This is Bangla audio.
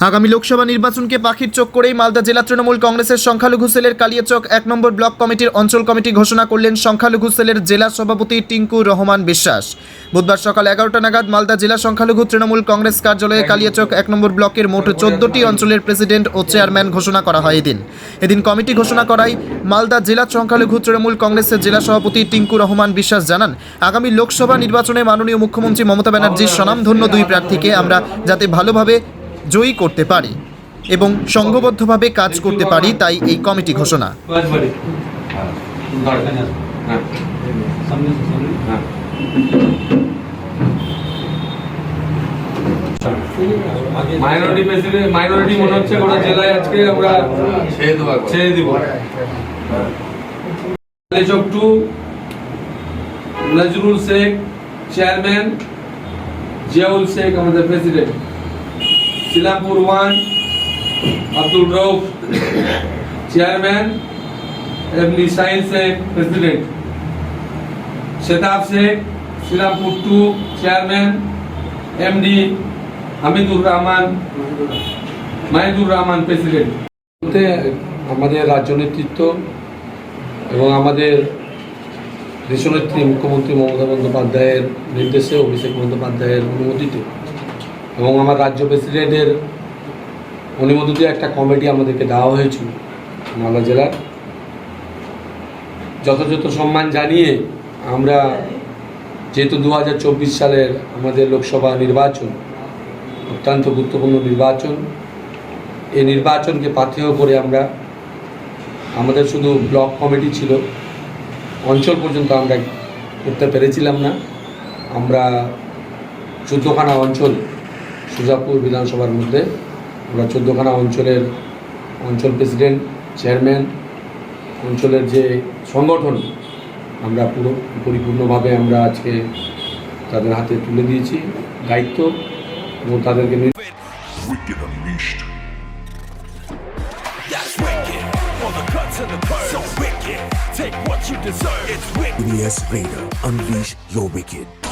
আগামী লোকসভা নির্বাচনকে পাখির চোখ করেই মালদা জেলা তৃণমূল কংগ্রেসের সংখ্যালঘু সেলের কালিয়াচক এক নম্বর ব্লক কমিটির অঞ্চল কমিটি ঘোষণা করলেন সংখ্যালঘু সেলের জেলা সভাপতি টিঙ্কু রহমান বিশ্বাস। বুধবার সকাল এগারোটা নাগাদ মালদা জেলা সংখ্যালঘু তৃণমূল কংগ্রেস কার্যালয়ে কালিয়াচক এক নম্বর ব্লকের মোট চোদ্দটি অঞ্চলের প্রেসিডেন্ট ও চেয়ারম্যান ঘোষণা করা হয় এদিন। এদিন কমিটি ঘোষণা করায় মালদা জেলা সংখ্যালঘু তৃণমূল কংগ্রেসের জেলা সভাপতি টিঙ্কু রহমান বিশ্বাস জানান, আগামী লোকসভা নির্বাচনে মাননীয় মুখ্যমন্ত্রী মমতা ব্যানার্জির স্বনামধন্য দুই প্রার্থীকে আমরা যাতে ভালোভাবে জয়ী করতে পারি এবং সংঘবদ্ধভাবে কাজ করতে পারি তাই এই কমিটি ঘোষণা। হচ্ছে নজরুল শেখ চেয়ারম্যান জিয়াউল শেখ আমাদের president Shilampur one Abdul Rouf chairman এমনি Sahil Sheikh president Setab Sheikh Srirampur two chairman MD Hamidur Rahman, Mahidur Rahman president আমাদের রাজ্য নেতৃত্ব এবং আমাদের দেশনেত্রী মুখ্যমন্ত্রী মমতা বন্দ্যোপাধ্যায়ের নির্দেশে অভিষেক বন্দ্যোপাধ্যায়ের অনুমতিতে এবং আমার রাজ্য প্রেসিডেন্টের অনুমতিতে একটা কমিটি আমাদেরকে দেওয়া হয়েছিল মালদা জেলার। যথাযথ সম্মান জানিয়ে আমরা যেহেতু দু হাজার চব্বিশ সালের আমাদের লোকসভা নির্বাচন, অত্যন্ত গুরুত্বপূর্ণ নির্বাচন, এই নির্বাচনকে পাথেয় করে আমরা, আমাদের শুধু ব্লক কমিটি ছিল, অঞ্চল পর্যন্ত আমরা করতে পেরেছিলাম না। আমরা চোদ্দোখানা অঞ্চল সুজাপুর বিধানসভার মধ্যে আমরা চোদ্দখানা অঞ্চলের অঞ্চল প্রেসিডেন্ট চেয়ারম্যান অঞ্চলের যে সংগঠন আমরা পুরো পরিপূর্ণভাবে আমরা আজকে তাদের হাতে তুলে দিয়েছি দায়িত্ব এবং তাদেরকে Take what you deserve. It's wicked. Yes, Raider. Unleash your wicked.